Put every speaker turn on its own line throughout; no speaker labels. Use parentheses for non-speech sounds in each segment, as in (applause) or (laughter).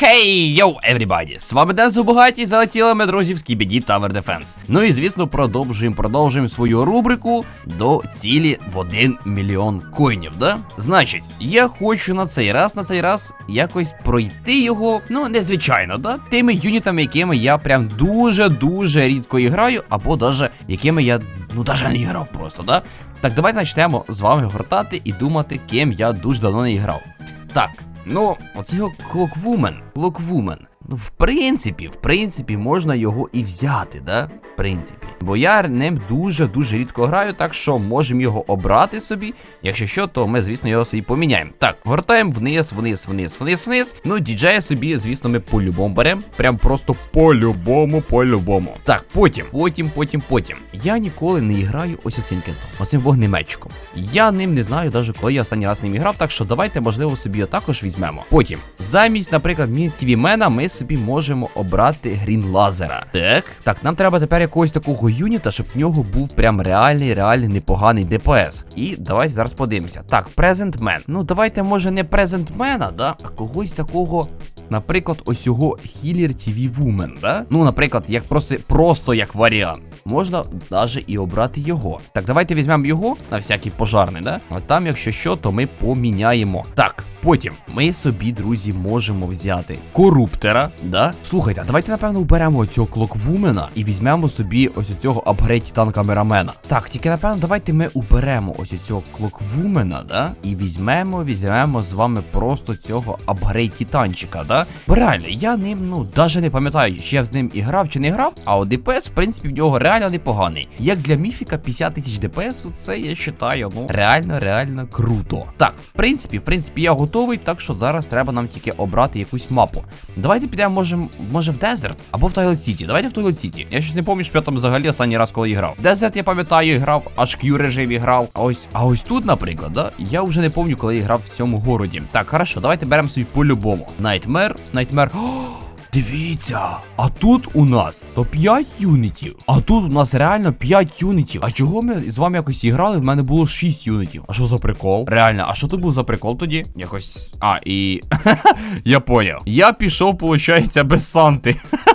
Хей, йоу, everybody! З вами Ден Зубагаті, залетіли ми, друзі, в Скібіді Tower Defense. Ну і звісно, продовжуємо, продовжуємо свою рубрику до цілі в 1 мільйон коїнів, да? Значить, я хочу на цей раз, на цей раз якось пройти його, ну, незвичайно, да? Тими юнітами, якими я прям дуже-дуже рідко граю, або даже якими я, ну, даже не грав просто, да? Так, давайте почнемо з вами гортати і думати, ким я дуже давно не грав. Так, ну, оцього Клоквумен, Клоквумен. Ну, в принципі, в принципі, можна його і взяти, да? Принципі. Бо я ним дуже-дуже рідко граю, так що можемо його обрати собі. Якщо що, то ми, звісно, його собі поміняємо. Так, гортаємо вниз, вниз, вниз, вниз, вниз. Ну, діджея собі, звісно, ми по-любому беремо. Прям просто по-любому, по-любому. Так, потім, потім, потім, потім. Я ніколи не граю ось цим кентом, оцим вогнеметчиком. Я ним не знаю, навіть коли я останній раз ним грав, так що давайте, можливо, собі його також візьмемо. Потім, замість, наприклад, Мінтівімена, ми собі можемо обрати грін лазера. Так. Так, нам треба тепер якогось такого юніта, щоб в нього був прям реальний, реальний непоганий ДПС. І давайте зараз подивимося. Так, презентмен. Ну, давайте, може, не презентмена, да, а когось такого. Наприклад, ось його Healer TV Woman, да? Ну, наприклад, як просто, просто як варіант. Можна навіть і обрати його. Так, давайте візьмемо його на всякий пожарний, да? А там, якщо що, то ми поміняємо. Так, потім ми собі, друзі, можемо взяти коруптера, да? Слухайте, а давайте, напевно, уберемо цього клоквумена і візьмемо собі ось цього апгрейд титан камерамена. Так, тільки напевно, давайте ми уберемо ось цього клоквумена, да? І візьмемо, візьмемо з вами просто цього апгрейд титанчика, да? Бо реально, я ним, ну, даже не пам'ятаю, чи я з ним і грав, чи не грав, а от ДПС, в принципі, в нього реально непоганий. Як для міфіка 50 тисяч ДПСу, це я вважаю, ну, реально, реально круто. Так, в принципі, в принципі, я готовий, так що зараз треба нам тільки обрати якусь мапу. Давайте підемо, може, може в Дезерт або в Тойлет Сіті. Давайте в Тойлет Сіті. Я щось не пам'ятаю, що я там взагалі останній раз, коли грав. Дезерт, я пам'ятаю, грав, аж Q режимі грав. А ось, а ось тут, наприклад, да, я вже не пам'ятаю, коли я грав в цьому городі. Так, хорошо, давайте беремо собі по-любому. Найтмер, Найтмер. Дивіться, а тут у нас то 5 юнітів. А тут у нас реально 5 юнітів. А чого ми з вами якось іграли? В мене було 6 юнітів. А що за прикол? Реально, а що тут був за прикол тоді? Якось. А, і. (laughs) Я поняв. Я пішов, виходить, без Санти. (laughs)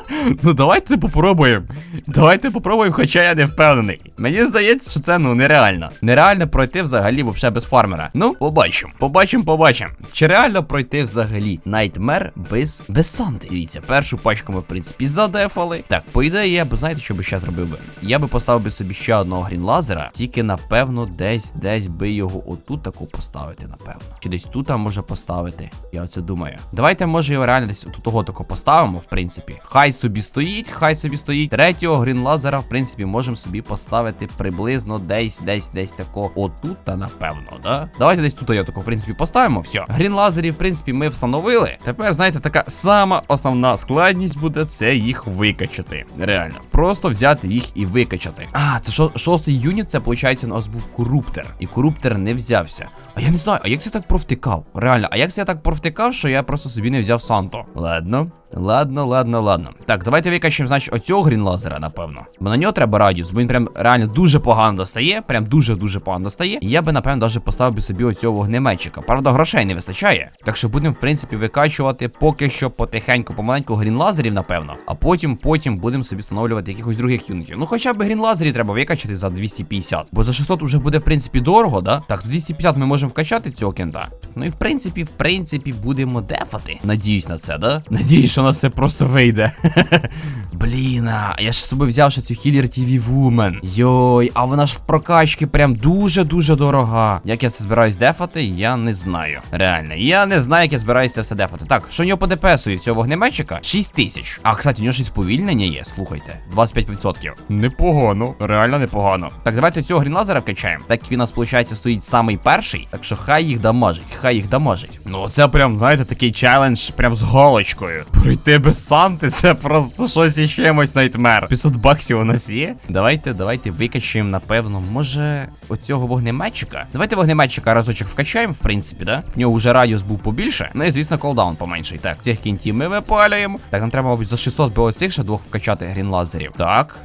Ну, давайте попробуємо. Давайте попробуємо, хоча я не впевнений. Мені здається, що це ну нереально. Нереально пройти взагалі вообще без фармера. Ну, побачимо. Побачимо, побачимо. Чи реально пройти взагалі Найтмер без без Санти? Дивіться, першу пачку ми, в принципі, задефали. Так, по ідеї, я б знаєте, що би ще зробив би? Я би поставив би собі ще одного грінлазера, тільки, напевно, десь десь би його отут таку поставити, напевно. Чи десь тут а може поставити. Я оце думаю. Давайте, може, його реально десь тут того тако поставимо, в принципі. Хай собі стоїть, хай собі стоїть. Третього грінлазера, в принципі, можемо собі поставити приблизно десь, десь, десь тако. Отут, та напевно, да? Давайте десь тут я тако, в принципі, поставимо. Все. Грінлазерів, в принципі, ми встановили. Тепер, знаєте, така сама основна складність буде це їх викачати. Реально. Просто взяти їх і викачати. А, це шо, шостий юніт, це, виходить, у нас був коруптер. І коруптер не взявся. А я не знаю, а як це так провтикав? Реально, а як це я так провтикав, що я просто собі не взяв Санто? Ладно. Ладно, ладно, ладно. Так, давайте викачемо, значить, оцього грінлазера, напевно. Бо на нього треба радіус, бо він прям реально дуже погано достає. Прям дуже-дуже погано достає. І я би, напевно, даже поставив би собі оцього вогнеметчика. Правда, грошей не вистачає. Так що будемо, в принципі, викачувати поки що потихеньку, помаленьку грінлазерів, напевно. А потім, потім будемо собі встановлювати якихось других юнітів. Ну, хоча б грінлазерів треба викачати за 250. Бо за 600 вже буде, в принципі, дорого, да? Так, за 250 ми можемо вкачати цього кента. Ну і в принципі, в принципі, будемо дефати. Надіюсь на це, да? Надіюсь, що у нас все просто вийде. (laughs) Блін, я ж собі взяв ще цю Healer TV Woman. Йой, а вона ж в прокачки прям дуже-дуже дорога. Як я це збираюсь дефати, я не знаю. Реально, я не знаю, як я збираюся це все дефати. Так, що у нього по ДПСу і цього вогнеметчика? 6 тисяч. А, кстати, у нього щось повільнення є, слухайте. 25%. Непогано, реально непогано. Так, давайте цього грінлазера вкачаємо. Так він у нас, виходить, стоїть самий перший. Так що хай їх дамажить, хай їх дамажить. Ну, це прям, знаєте, такий челендж, прям з галочкою. Пройти без Санти, це просто щось і чимось найтмер. 500 баксів у нас є. Давайте, давайте викачаємо, напевно, може, оцього вогнеметчика. Давайте вогнеметчика разочок вкачаємо, в принципі, да? В нього вже радіус був побільше. Ну і звісно, колдаун поменший. Так, цих кінтів ми випалюємо. Так, нам треба, мабуть, за 600 би оцих ще двох вкачати грінлазерів. Так.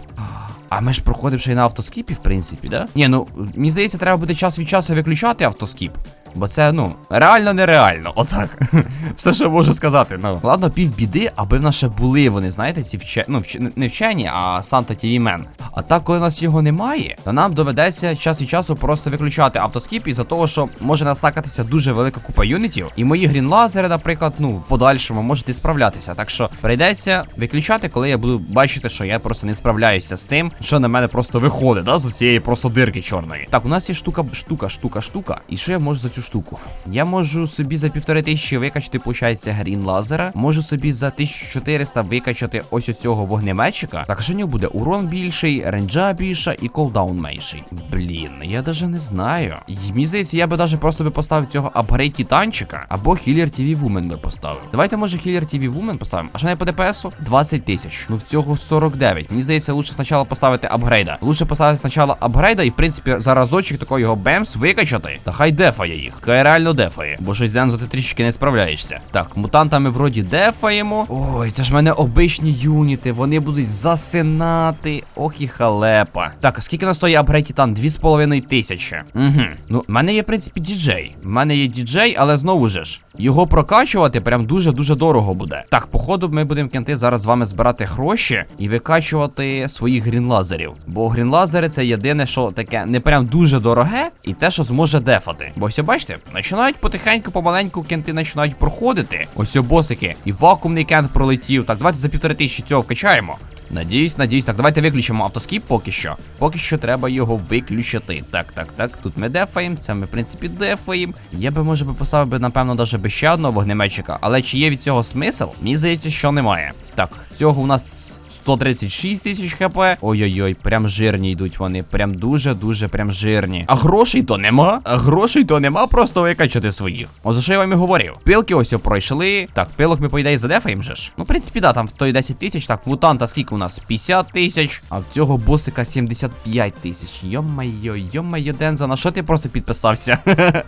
А ми ж проходимо ще й на автоскіпі, в принципі, да? Ні, ну мені здається, треба буде час від часу виключати автоскіп. Бо це, ну, реально нереально. Отак. (laughs) Все, що можу сказати. Ну, ладно, півбіди, аби в нас ще були вони, знаєте, ці вче... ну, вч... не вчені, а Санта Тіві Мен. А так, коли нас його немає, то нам доведеться час від часу просто виключати автоскіп із-за того, що може настакатися дуже велика купа юнітів. І мої грінлазери, наприклад, ну, в подальшому можете справлятися. Так що прийдеться виключати, коли я буду бачити, що я просто не справляюся з тим, що на мене просто виходить, да, з цієї просто дирки чорної. Так, у нас є штука, штука, штука, штука. І що я можу за цю штуку? Я можу собі за півтори тисячі викачати, виходить, грін лазера. Можу собі за 1400 викачати ось оцього вогнеметчика. Так, що в нього буде урон більший, ренджа більша і колдаун менший. Блін, я даже не знаю. Мені здається, я би даже просто би поставив цього апгрейд титанчика або Хілер TV Woman би поставив. Давайте, може, Хілер TV Woman поставимо. А що не по ДПСу? 20 тисяч. Ну в цього 49. Мені здається, лучше спочатку поставити апгрейда. Лучше поставити спочатку апгрейда і, в принципі, за разочок такого його бемс викачати. Та хай дефає їх. Хай реально дефає. Бо щось Дензо ти трішки не справляєшся. Так, мутантами вроді дефаємо. Ой, це ж мене обичні юніти. Вони будуть засинати. Ох і халепа. Так, скільки на стоїть апгрейд Титан? 2,5 тисячі. Угу. Ну, в мене є, в принципі, діджей. В мене є діджей, але знову ж. Його прокачувати прям дуже-дуже дорого буде. Так, походу, ми будемо кінти зараз з вами збирати гроші і викачувати своїх грінлазерів. Бо грінлазери це єдине, що таке не прям дуже дороге, і те, що зможе дефати. Бо ось бачите, починають потихеньку, помаленьку кінти починають проходити. Ось о босики. І вакуумний кент пролетів. Так, давайте за півтори тисячі цього вкачаємо. Надіюсь, надіюсь. Так, давайте виключимо автоскіп поки що. Поки що треба його виключити. Так, так, так. Тут ми дефаємо, це ми, в принципі, дефаємо. Я би, може поставив би, напевно, навіть ще одного вогнеметчика. Але чи є від цього смисл? Мені здається, що немає. Так, цього у нас 136 тисяч хп. Ой-ой-ой, прям жирні йдуть вони. Прям дуже-дуже прям жирні. А грошей то нема. А грошей то нема, просто викачати своїх. О, за що я вам і говорив. Пилки ось пройшли. Так, пилок ми, по ідеї, задефаємо же ж. Ну, в принципі, да, там в той 10 тисяч. Так, вутанта скільки у нас? 50 тисяч. А в цього босика 75 тисяч. Йо-майо, йо-майо, Дензо, на що ти просто підписався? (laughs)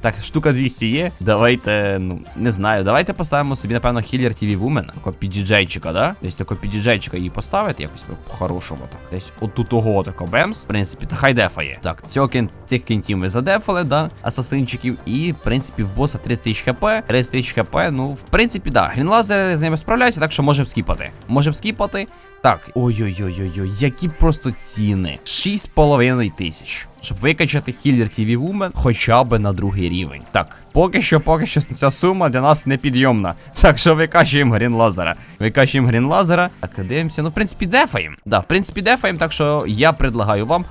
так, штука 200 є. Давайте, ну, не знаю. Давайте поставимо собі, напевно, хілер TV Woman. Такого підіджейчика, да? Десь такого підіджейчика її поставити якось по-хорошому так. Десь отут того тако бемс. В принципі, та хай дефає. Так, цього кін... цих кінтів ми задефали, да, асасинчиків. І, в принципі, в боса 30 тисяч хп. 30 тисяч хп, ну, в принципі, да. Грінлазер з ними справляється, так що можемо скіпати. Можемо скіпати. Так, ой-ой-ой-ой-ой, які просто ціни. 6,5 тисяч. Щоб викачати хілер TV Woman хоча б на другий рівень. Так, поки що, поки що ця сума для нас непідйомна. Так що викачуємо грінлазера. Викачуємо грінлазера. Так, дивимося. Ну, в принципі, дефаємо. Да, в принципі, дефаємо, так що я предлагаю вам.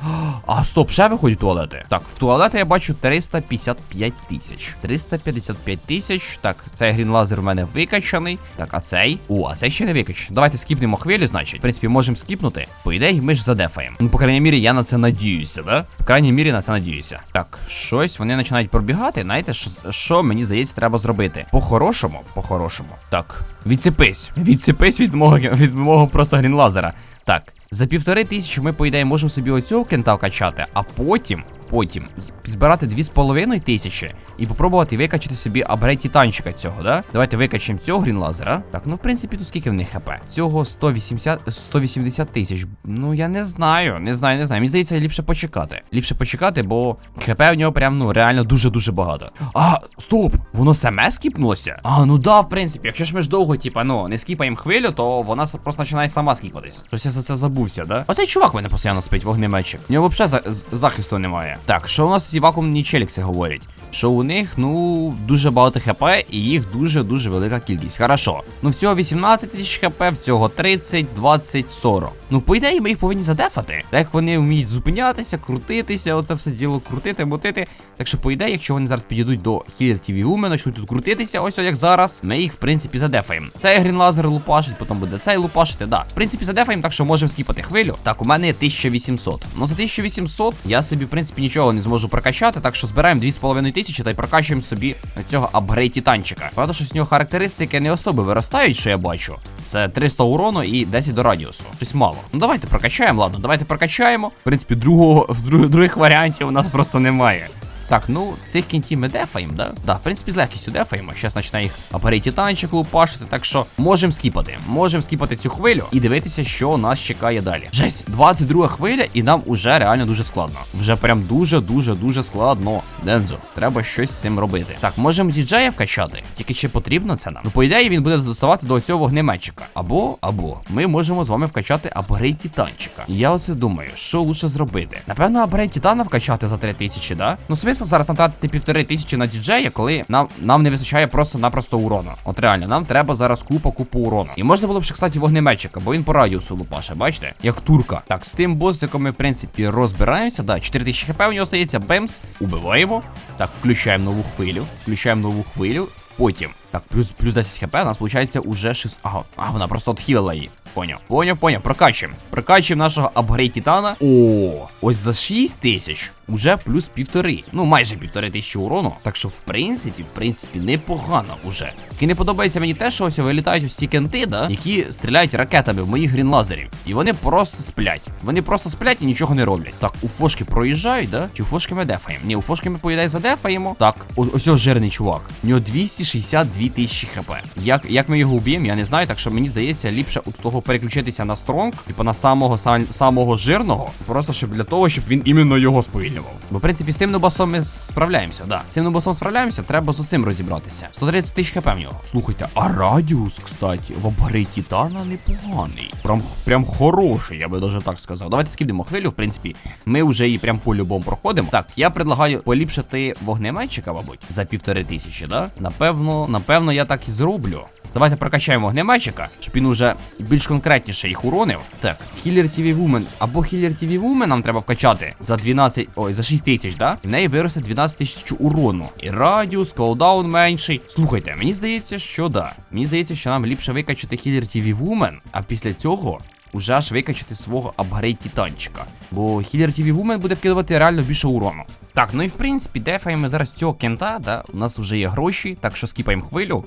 А, стоп, ще виходять туалети. Так, в туалети я бачу 355 тисяч. 355 тисяч. Так, цей грінлазер у мене викачаний. Так, а цей? О, а цей ще не викачаний. Давайте скіпнемо хвилю, значить. В принципі, можемо скіпнути. По ідеї, ми ж задефаємо. Ну, по крайній мірі, я на це надіюся, да? По крайній мірі, на це надіюся. Так, щось вони починають пробігати. Знаєте, що, що мені здається, треба зробити? По-хорошому, по-хорошому. Так, відсипись. Відсипись від мого від мого просто грінлазера. Так. За півтори тисячі ми, по ідеї, можемо собі оцього кента вкачати, а потім, потім збирати дві з половиною тисячі і попробувати викачати собі апгрейд титанчика цього, да? Давайте викачаємо цього грінлазера. Так, ну в принципі, тут скільки в них хп? Цього 180 180 тисяч. Ну я не знаю, не знаю, не знаю. Мені здається, ліпше почекати. Ліпше почекати, бо хп в нього прям ну реально дуже-дуже багато. А, стоп! Воно саме скіпнулося? А, ну да, в принципі, якщо ж ми ж довго, типа, ну, не скіпаємо хвилю, то вона просто починає сама скіпатись. Щось я за це забувся, да? Оцей чувак мене постійно спить, вогнеметчик. У нього взагалі за- захисту немає. Так, що у нас ці вакуумні челікси говорять? Що у них, ну, дуже багато хп і їх дуже-дуже велика кількість. Хорошо. Ну в цього 18 тисяч хп, в цього 30, 20, 40. Ну, по ідеї, ми їх повинні задефати. Так як вони вміють зупинятися, крутитися, оце все діло крутити, мутити. Так що, по ідеї, якщо вони зараз підійдуть до Healer TV Woman, почнуть тут крутитися, ось як зараз, ми їх, в принципі, задефаємо. Цей грінлазер лупашить, потім буде цей лупашити. Да. В принципі, задефаємо, так що можемо скіпати хвилю. Так, у мене є 1800. Ну за 1800 я собі, в принципі, нічого не зможу прокачати, так що збираємо 2,5 тисячі та й прокачуємо собі цього апгрейд титанчика. Правда, що з нього характеристики не особи виростають, що я бачу. Це 300 урону і 10 до радіусу. Щось мало. Ну давайте прокачаємо, ладно, давайте прокачаємо. В принципі, другого других варіантів у нас просто немає. Так, ну цих кінтів ми дефаємо, да? Да, в принципі, з легкістю дефаємо. Зараз почне їх апарей титанчик лупашити, так що можемо скіпати. Можемо скіпати цю хвилю і дивитися, що нас чекає далі. Жесть, 22 хвиля, і нам уже реально дуже складно. Вже прям дуже-дуже дуже складно. Дензо, треба щось з цим робити. Так, можемо діджея вкачати. Тільки чи потрібно це нам? Ну, по ідеї, він буде доставати до цього вогнеметчика. Або, або ми можемо з вами вкачати апарей титанчика. Я оце думаю, що лучше зробити. Напевно, апарей титана вкачати за 3000, да? Ну, смисл зараз натратити півтори тисячі на діджея, коли нам, нам не вистачає просто-напросто урону. От реально, нам треба зараз купа купу урону. І можна було б ще, кстати, вогнеметчика, бо він по радіусу лупаше, бачите? Як турка. Так, з тим босиком ми, в принципі, розбираємося. Да, 4000 хп у нього стається, бемс, убиваємо. Так, включаємо нову хвилю. Включаємо нову хвилю. Потім. Так, плюс плюс 10 хп, у нас виходить уже 6. Ага, а вона просто отхилила її. Поняв, поняв, поняв. Прокачуємо. Прокачуємо нашого апгрейд Титана. О, ось за 6 тисяч уже плюс півтори. Ну, майже півтори тисячі урону. Так що, в принципі, в принципі, непогано уже. І не подобається мені те, що ось вилітають ось ці кенти, да, які стріляють ракетами в моїх грінлазерів. І вони просто сплять. Вони просто сплять і нічого не роблять. Так, у фошки проїжджають, да? Чи у фошки ми дефаємо? Ні, у фошки ми поїдай задефаємо. Так, ось ось жирний чувак. У нього 262 тисячі хп. Як, як ми його уб'ємо, я не знаю, так що мені здається, ліпше у того переключитися на стронг, типу на самого сам, самого жирного, просто щоб для того, щоб він іменно його сповільнював. Бо, в принципі, з тим нобасом ми справляємося, да. З цим нобасом справляємося, треба з усім розібратися. 130 тисяч хп в нього. Слухайте, а радіус, кстати, в апгрейд Титана непоганий. Прям, прям хороший, я би даже так сказав. Давайте скидемо хвилю, в принципі, ми вже її прям по-любому проходимо. Так, я предлагаю поліпшити вогнеметчика, мабуть, за півтори тисячі, да? Напевно, напевно, я так і зроблю. Давайте прокачаємо вогнеметчика, щоб він уже більш конкретніше їх уронив. Так, Healer TV Woman або Healer TV Woman нам треба вкачати за 12, ой, за 6 тисяч, да? І в неї виросте 12 тисяч урону. І радіус, колдаун менший. Слухайте, мені здається, що да. Мені здається, що нам ліпше викачати Healer TV Woman, а після цього уже аж викачати свого апгрейд Титанчика. Бо Healer TV Woman буде вкидувати реально більше урону. Так, ну і в принципі, дефаємо зараз цього кента, да? У нас вже є гроші, так що скіпаємо хвилю.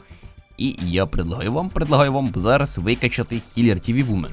І я предлагаю вам, предлагаю вам зараз викачати Healer TV Woman.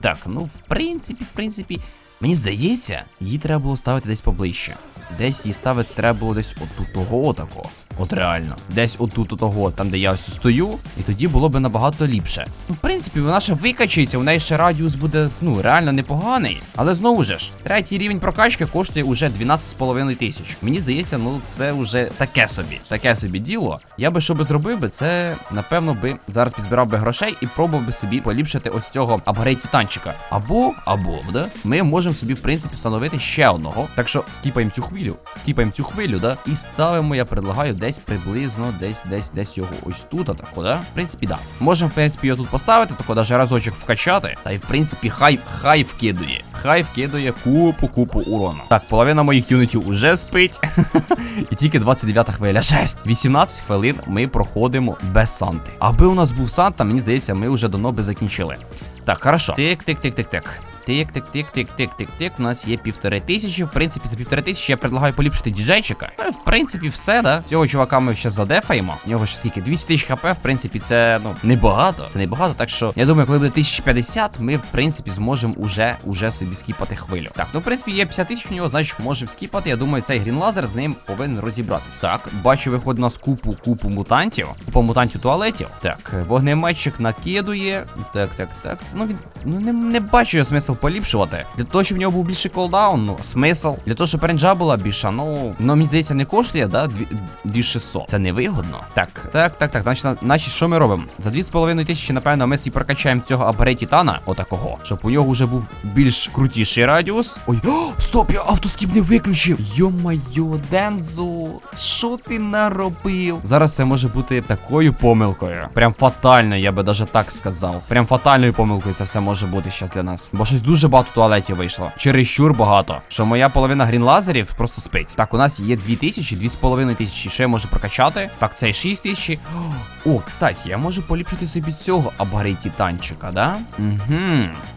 Так, ну в принципі, в принципі, мені здається, її треба було ставити десь поближче. Десь її ставити треба було десь отут того отако. От реально. Десь отут того, там де я ось стою, і тоді було б набагато ліпше. Ну, в принципі, вона ще викачається, у неї ще радіус буде, ну, реально непоганий. Але знову ж, третій рівень прокачки коштує уже 12,5 тисяч. Мені здається, ну це вже таке собі, таке собі діло. Я би що би зробив би, це напевно би зараз підзбирав би грошей і пробував би собі поліпшити ось цього апгрейд титанчика. Або, або, да, ми можемо собі, в принципі, встановити ще одного. Так що скіпаємо цю хвилю, скіпаємо цю хвилю, да, і ставимо, я предлагаю, десь приблизно, десь, десь, десь його ось тут, атаку, да? В принципі, да. Можемо, в принципі, його тут поставити, тако даже разочок вкачати. Та й в принципі, хай, хай вкидує. Хай вкидує купу, купу урону. Так, половина моїх юнітів уже спить. (laughs) І тільки 29 хвиля. Жесть. 18 хвилин ми проходимо без Санти. Аби у нас був Санта, мені здається, ми вже давно би закінчили. Так, хорошо. Тик, тик, тик, тик, тик. Тик, тик, тик. У нас є півтори тисячі. В принципі, за півтори тисячі я предлагаю поліпшити діджейчика. В принципі, все, да. Цього чувака ми ще задефаємо. У нього ще скільки? 200 тисяч хп, в принципі, це ну небагато. Це небагато. Так що я думаю, коли буде 1050, ми, в принципі, зможемо уже, уже собі скіпати хвилю. Так, ну в принципі, є 50 тисяч у нього, значить, можемо скіпати. Я думаю, цей грінлазер з ним повинен розібратися. Так, бачу, виходить у нас купу, купу мутантів. Купа мутантів туалетів. Так, вогнеметчик накидує. Так, так, так. Ну він ну не, не бачу я смисл поліпшувати. Для того, щоб в нього був більший колдаун, ну смисл. Для того, щоб ренджа була більша, ну ну мені здається, не коштує, да? 2600. Це невигодно. Так, так, так, так. Значить, значить, що ми робимо? За 2,5 тисячі, напевно, ми собі прокачаємо цього апгрейд Титана, отакого, щоб у нього вже був більш крутіший радіус. Ой, о, (gasps) стоп, я автоскіп не виключив. Йо-майо, Дензо, що ти наробив? Зараз це може бути такою помилкою. Прям фатально, я би даже так сказав. Прям фатальною помилкою це все може бути щас для нас. Бо щось дуже багато туалетів вийшло. Чересчур багато. Що моя половина грінлазерів просто спить. Так, у нас є 2000, 2500 тисячі. Що я можу прокачати? Так, це 6 тисяч. О, кстати, я можу поліпшити собі цього апгрейд титанчика, да? Угу.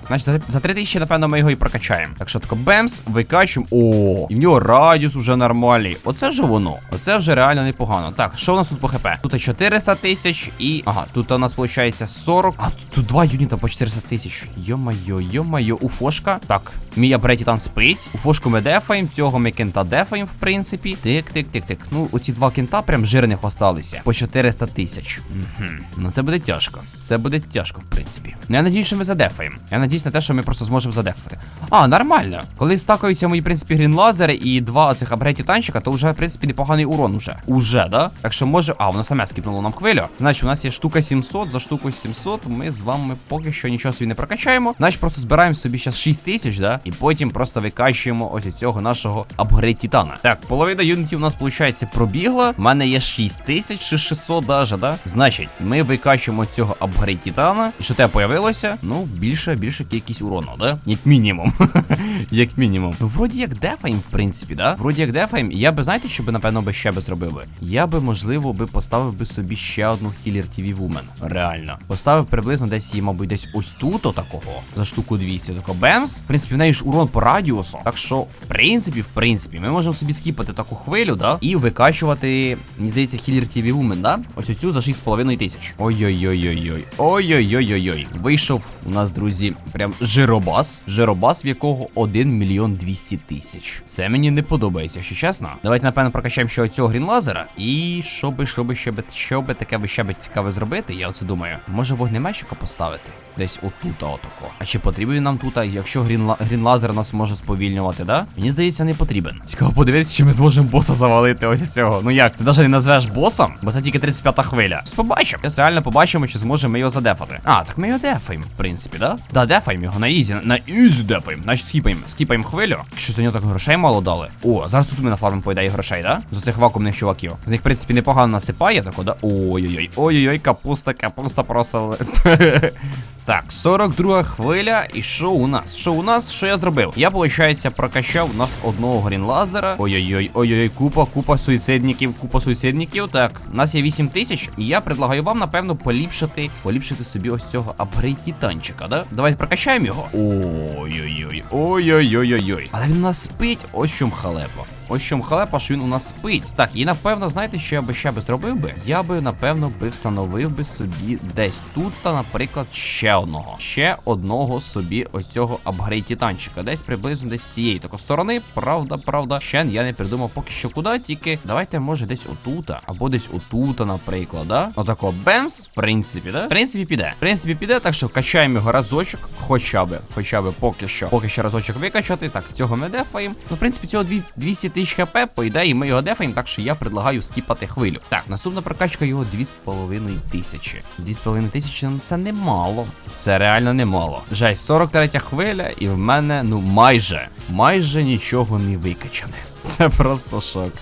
Значить, за, за 3 тисячі, напевно, ми його і прокачаємо. Так що тако бемс, викачуємо. О, і в нього радіус уже нормальний. Оце вже воно. Оце вже реально непогано. Так, що у нас тут по хп? Тут 400 тисяч і. Ага, тут у нас виходить 40. А тут два юніта по 400 тисяч. Йо-майо, йо-майо. уфошка. Так, мій апгрейд Титан спить. Уфошку ми дефаємо, цього ми кента дефаємо, в принципі. Тик, тик, тик, тик. Ну, оці два кента прям жирних осталися. По 400 тисяч. Угу. Ну це буде тяжко. Це буде тяжко, в принципі. Ну я надіюсь, що ми задефаємо. Я надіюсь на те, що ми просто зможемо задефати. А, нормально. Коли стакаються мої, в принципі, грін лазери і два оцих апгрейд титанчика, то вже, в принципі, непоганий урон уже. Уже, да? Так що може. А, воно саме скіпнуло нам хвилю. Значить, у нас є штука 700, за штуку 700 ми з вами поки що нічого собі не прокачаємо. Значить, просто збираємо собі зараз 6 тисяч, да? І потім просто викачуємо ось цього нашого апгрейд титана. Так, половина юнітів у нас, виходить, пробігла. У мене є 6 тисяч чи 600 даже, да? Значить, ми викачуємо цього апгрейд титана. І що те появилося? Ну, більше, більше кількість урону, да? Як мінімум. (laughs) як мінімум. Ну, вроді як дефаєм, в принципі, да? Вроді як дефаєм. І я би, знаєте, що би, напевно, би ще би зробив би? Я би, можливо, би поставив би собі ще одну Healer TV Woman. Реально. Поставив приблизно десь її, мабуть, десь ось тут отакого. За штуку 200. Тако бемс. В принципі, в неї ж урон по радіусу. Так що, в принципі, в принципі, ми можемо собі скіпати таку хвилю, да? І викачувати, мені здається, Healer TV Woman, да? Ось оцю за 6,5 тисяч. Ой-ой-ой-ой-ой. Ой-ой-ой-ой-ой. Вийшов у нас, друзі, прям жиробас. Жиробас, в якого 1 мільйон 200 тисяч. Це мені не подобається, якщо чесно. Давайте, напевно, прокачаємо ще оцього грінлазера. І що би, що би, ще би, що би таке би ще би цікаве зробити, я оце думаю. Може вогнеметчика поставити? Десь отут, отако. А чи потрібен нам тут, якщо грінла... грінлазер нас може сповільнювати, да? Мені здається, не потрібен. Цікаво подивитися, чи ми зможемо боса завалити ось цього. Ну як, це навіть не назвеш босом, бо це тільки 35-та хвиля. Побачимо. Зараз реально побачимо, чи зможемо його задефати. А, так ми його дефаємо, в принципі, да? Да, дефаємо його на ізі. На ізі дефаємо. Значить, скіпаємо. Скіпаємо хвилю. Якщо за нього так грошей мало дали. О, зараз тут ми на фарм поїдає грошей, да? За цих вакуумних чуваків. З них, в принципі, непогано насипає, так, да? Ой-ой-ой. Ой-ой-ой, капуста, капуста просто. (laughs) Так, 42 хвиля. І що у нас? Що у нас? Що я зробив? Я, виходить, прокачав у нас одного грінлазера. Ой-ой-ой, ой-ой, купа, купа суїцидників, купа суїцидників. Так, у нас є 8 тисяч, і я предлагаю вам, напевно, поліпшити, поліпшити собі ось цього апгрейд титанчика, да? Давайте прокачаємо його. Ой-ой-ой, ой-ой-ой-ой-ой. Але він у нас спить, ось чому халепа. Ось чому халепа, що він у нас спить. Так, і напевно, знаєте, що я би ще би зробив би? Я би, напевно, би встановив би собі десь тут, та, наприклад, ще одного. Ще одного собі ось цього апгрейд титанчика. Десь приблизно десь з цієї такої сторони. Правда, правда. Ще я не придумав поки що куди, тільки давайте, може, десь отута. Або десь отута, наприклад, да? Отако бемс, в принципі, да? В принципі, піде. В принципі, піде, так що качаємо його разочок, хоча би, хоча би поки що. Поки що разочок викачати. Так, цього ми дефаємо. Ну, в принципі, цього дві- 200 тисяч хп, по ідеї, ми його дефаємо, так що я предлагаю скіпати хвилю. Так, наступна прокачка його 2,5 тисячі. 2,5 тисячі, ну це немало. Це реально немало. Жесть, 43 хвиля, і в мене, ну, майже, майже нічого не викачане. Це просто шок.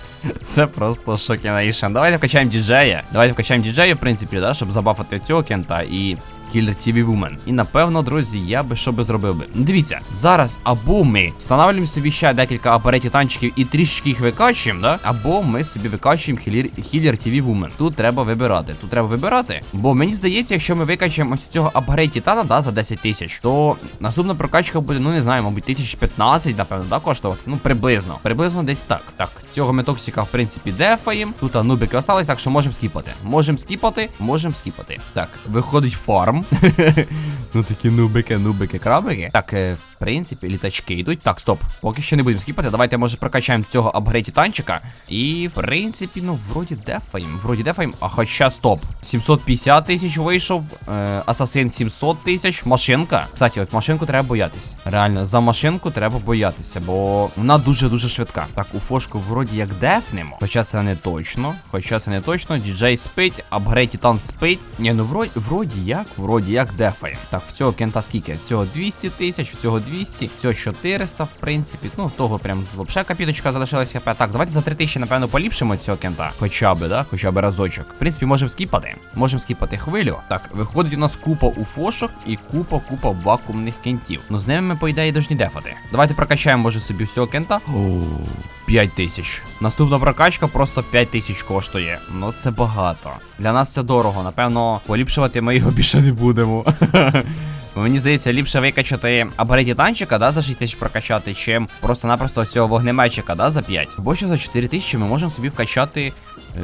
Це просто шокінейшн. Давайте вкачаємо діджея. Давайте вкачаємо діджея, в принципі, да, щоб забафати цього кента і Killer TV Woman. І напевно, друзі, я би що би зробив би. Дивіться, зараз або ми встановлюємо собі ще декілька апаретів танчиків і трішки їх викачуємо, да? Або ми собі викачуємо Healer, Healer TV Woman. Тут треба вибирати. Тут треба вибирати. Бо мені здається, якщо ми викачаємо ось цього апгрейд Титана, да, за 10 тисяч, то наступна прокачка буде, ну не знаю, мабуть, 1015, напевно, да, коштувати. Ну, приблизно. Приблизно десь так. Так, цього ми токсика, в принципі, дефаємо. Тут анубики остались, так що можемо скіпати. Можемо скіпати, можемо скіпати. Так, виходить фарм. Farm (laughs) ну такі нубики, нубики, крабики. Так, е, в принципі, літачки йдуть. Так, стоп. Поки що не будемо скіпати. Давайте, може, прокачаємо цього апгрейд танчика. І, в принципі, ну, вроді дефаємо. Вроді дефаємо. А хоча стоп. 750 тисяч вийшов. Е, Асасин 700 тисяч. Машинка. Кстати, от машинку треба боятись. Реально, за машинку треба боятися, бо вона дуже-дуже швидка. Так, у фошку вроді як дефнемо. Хоча це не точно. Хоча це не точно. Діджей спить, апгрейд Титан спить. Ні, ну вроді, вроді як, вроді як дефає. Так, в цього кента скільки? Цього 200 тисяч, цього 200, в цього 400, в принципі. Ну, в того прям взагалі капіточка залишилася. Так, давайте за 3000, напевно, поліпшимо цього кента. Хоча би, да? Хоча би разочок. В принципі, можемо скіпати. Можемо скіпати хвилю. Так, виходить у нас купа уфошок і купа, купа вакуумних кентів. Ну, з ними ми, по ідеї, должні дефати. Давайте прокачаємо, може, собі всього кента. О, 5 тисяч. Наступна прокачка просто 5 тисяч коштує. Ну це багато. Для нас це дорого. Напевно, поліпшувати ми його (laughs) більше не будемо. (laughs) Мені здається, ліпше викачати апареті танчика, да, за 6 тисяч прокачати, чим просто-напросто цього вогнеметчика, да, за 5. Бо що за 4 тисячі ми можемо собі вкачати.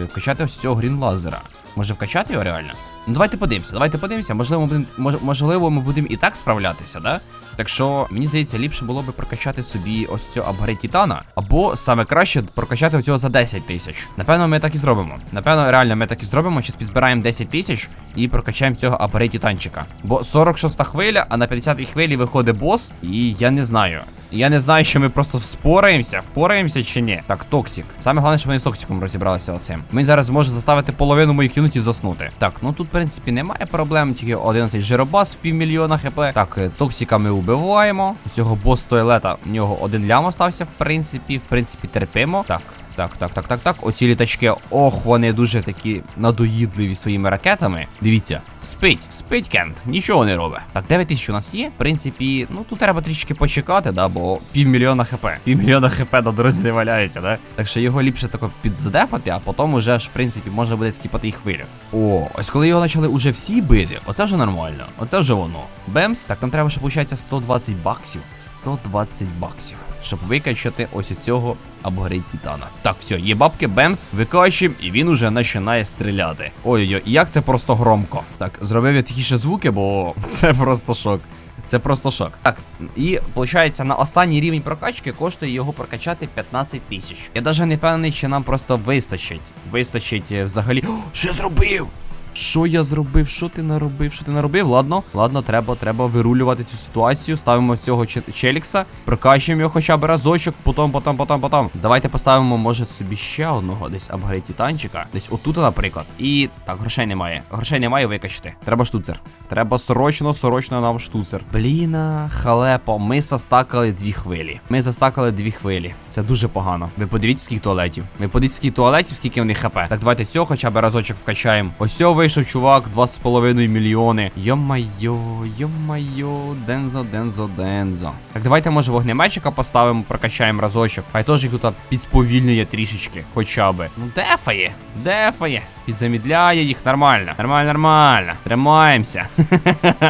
е, Вкачати ось цього грінлазера. Може вкачати його реально? Ну давайте подивимося, давайте подивимося. Можливо, ми будемо мож- можливо, ми будемо і так справлятися, да? Так що мені здається, ліпше було би прокачати собі ось цю апгрейд Титана, або саме краще прокачати оцього за 10 тисяч. Напевно, ми так і зробимо. Напевно, реально ми так і зробимо. Щас підзбираємо 10 тисяч і прокачаємо цього апгрейд Титанчика. Бо 46 хвиля, а на 50-й хвилі виходить бос, і я не знаю. Я не знаю, що ми просто вспораємося, впораємося чи ні. Так, токсик. Саме головне, щоб вони з токсиком розібралися оцим. Він зараз зможе заставити половину моїх юнітів заснути. Так, ну тут, в принципі, немає проблем, тільки 11 жиробас в півмільйона хп. Так, е, токсика ми убиваємо. У цього бос туалета в нього один лям остався, в принципі. В принципі, терпимо. Так. Так, так, так, так, так. Оці літачки, ох, вони дуже такі надоїдливі своїми ракетами. Дивіться, спить, спить Кент, нічого не робить. Так, 9 тисяч у нас є. В принципі, ну тут треба трішки почекати, да, бо півмільйона хп. Півмільйона хп на дорозі не валяється, да? Так що його ліпше тако підзадефати, а потім уже ж, в принципі, можна буде скіпати і хвилю. О, ось коли його почали уже всі бити, оце вже нормально. Оце вже воно. Бемс, так нам треба, ще, виходить, 120 баксів. 120 баксів. Щоб викачати ось цього апгрейд Титана. Так, все, є бабки, бемс, викачуємо, і він уже починає стріляти. Ой-ой-ой, як це просто громко. Так, зробив я тихіше звуки, бо (laughs) це просто шок. Це просто шок. Так, і виходить, на останній рівень прокачки коштує його прокачати 15 тисяч. Я навіть не впевнений, чи нам просто вистачить. Вистачить е, взагалі. О, що зробив? Що я зробив? Що ти наробив? Що ти наробив? Ладно, ладно, треба, треба вирулювати цю ситуацію. Ставимо цього Челікса, прокачуємо його хоча б разочок, потім, потім, потім, потім. Давайте поставимо, може, собі ще одного десь апгрейд титанчика. Десь отут, наприклад. І так, грошей немає. Грошей немає викачати. Треба штуцер. Треба срочно, срочно нам штуцер. Бліна, халепо, ми застакали дві хвилі. Ми застакали дві хвилі. Це дуже погано. Ви подивіться, скільки туалетів. Ви подивіться, скільки туалетів, скільки в них хп. Так, давайте цього хоча б разочок вкачаємо. Ось цього вийшов чувак, 2,5 мільйони. Йо-майо, йо-майо, дензо, дензо, дензо. Так, давайте, може, вогнеметчика поставимо, прокачаємо разочок. Хай теж їх тут підсповільнює трішечки, хоча би. Ну, дефає, дефає. Підзамідляє їх нормально. Нормально, нормально. Тримаємося. (laughs)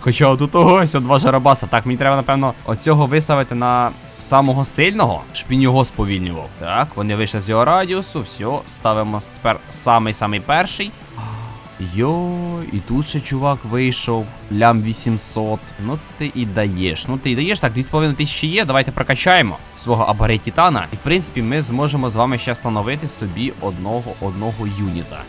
Хоча отут ось два жарабаса. Так, мені треба, напевно, оцього виставити на самого сильного, щоб він його сповільнював. Так, вони вийшли з його радіусу. Все, ставимо тепер самий-самий перший. Йо, і тут ще чувак вийшов. Лям 800. Ну ти і даєш. Ну ти і даєш. Так, 2,5 тисячі є. Давайте прокачаємо свого Титана. І в принципі ми зможемо з вами ще встановити собі одного одного юніта.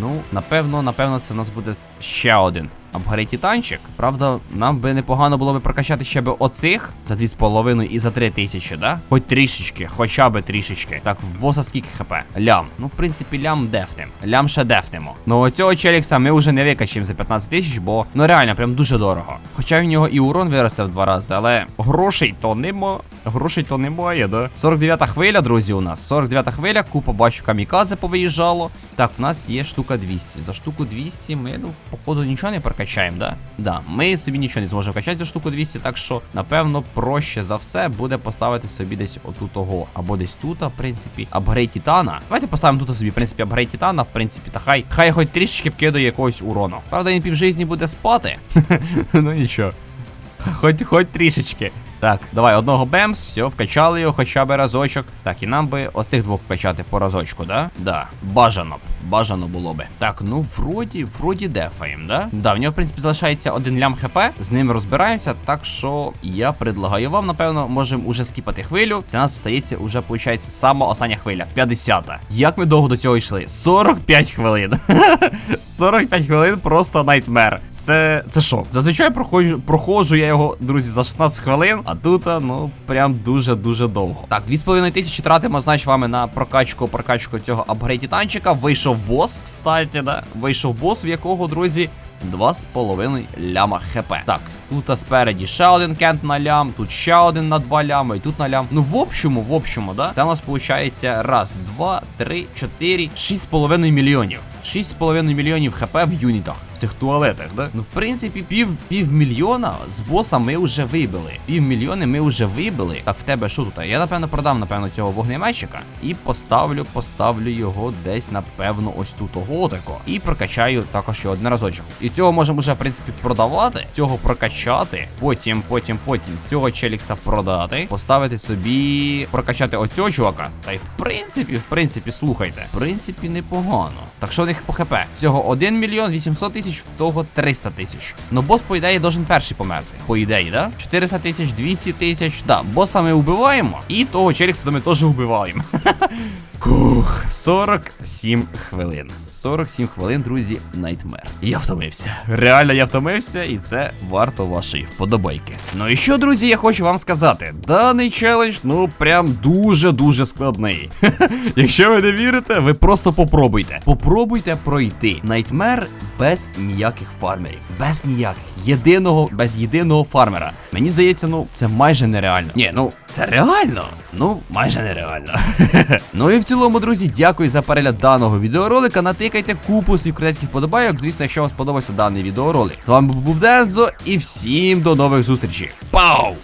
Ну, напевно, напевно, це в нас буде ще один апгрейд Титанчик. Правда, нам би непогано було би прокачати ще би оцих за 2,5 і за 3 тисячі, да? Хоч трішечки, хоча би трішечки. Так, в боса скільки хп? Лям. Ну, в принципі, лям дефнем. Лям ще дефнемо. Ну оцього челікса ми вже не викачимо за 15 тисяч, бо ну реально прям дуже дорого. Хоча в нього і урон виросте в два рази, але грошей то нема. Грошей то немає, да? 49-та хвиля, друзі, у нас. 49-та хвиля, купа бачу камікази повиїжджало. Так, в нас є штука 200. За штуку 200 ми, ну, походу, нічого не прокачаємо, да? Да, ми собі нічого не зможемо качати за штуку 200, так що, напевно, проще за все буде поставити собі десь отут того. Або десь тут, в принципі, апгрейд Титана. Давайте поставимо тут собі, в принципі, апгрейд Титана, в принципі, та хай, хай хоч трішечки вкидає якогось урону. Правда, він півжизні буде спати. (laughs) ну нічого. Хоч, хоч трішечки. Так, давай одного бемс, все, вкачали його хоча б разочок. Так, і нам би оцих двох вкачати по разочку, да? Да. Бажано б. Бажано було би. Так, ну вроді, вроді дефаєм, да? Да, в нього, в принципі, залишається один лям хп. З ним розбираємося, так що я предлагаю вам, напевно, можемо уже скіпати хвилю. Це нас стається уже, виходить, сама остання хвиля. 50-та. Як ми довго до цього йшли? 45 хвилин. (laughs) 45 хвилин просто найтмер. Це це шок. Зазвичай проходжу, проходжу я його, друзі, за 16 хвилин, а тут, ну, прям дуже-дуже довго. Так, 2,5 тисячі тратимо, значить, вами на прокачку, прокачку цього апгрейд титанчика. Вийшов бос, кстати, да. Вийшов бос, в якого, друзі. 2,5 ляма хп. Так, тут спереді ще один кент на лям, тут ще один на 2 ляма, і тут на лям. Ну, в общому, в общому, да? Це у нас виходить раз, два, три, чотири, 6,5 мільйонів. 6,5 мільйонів хп в юнітах. Цих туалетах, да? Ну, в принципі, пів півмільйона з боса ми вже вибили. Півмільйони ми вже вибили. Так, в тебе що тут? Я напевно продам, напевно, цього вогнеметчика. І поставлю, поставлю його десь, напевно, ось тут ого тако. І прокачаю також ще один разочок. І цього можемо вже, в принципі, продавати. Цього прокачати. Потім, потім, потім цього челікса продати. Поставити собі. Прокачати оцього чувака. Та й в принципі, в принципі, слухайте. В принципі, непогано. Так що в них по хп? Цього 1 мільйон 800 тисяч, в того 300 тисяч. Ну, бос, по ідеї, должен перший померти. По ідеї, да? 400 тисяч, 200 тисяч. Да, боса ми вбиваємо. І того Черікса ми теж вбиваємо. (laughs) Кух, 47 хвилин. 47 хвилин, друзі, найтмер. Я втомився. Реально я втомився, і це варто вашої вподобайки. Ну і що, друзі, я хочу вам сказати. Даний челендж, ну прям дуже-дуже складний. (laughs) Якщо ви не вірите, ви просто попробуйте. Попробуйте пройти найтмер без ніяких фармерів. Без ніяких. Єдиного, без єдиного фармера. Мені здається, ну це майже нереально. Ні, ну це реально. Ну, майже нереально. (laughs) ну і в цілому, друзі, дякую за перегляд даного відеоролика. Натикайте купу своїх крутецьких вподобайок. Звісно, якщо вам сподобався даний відеоролик. З вами був Дензо і всім до нових зустрічей. Пау!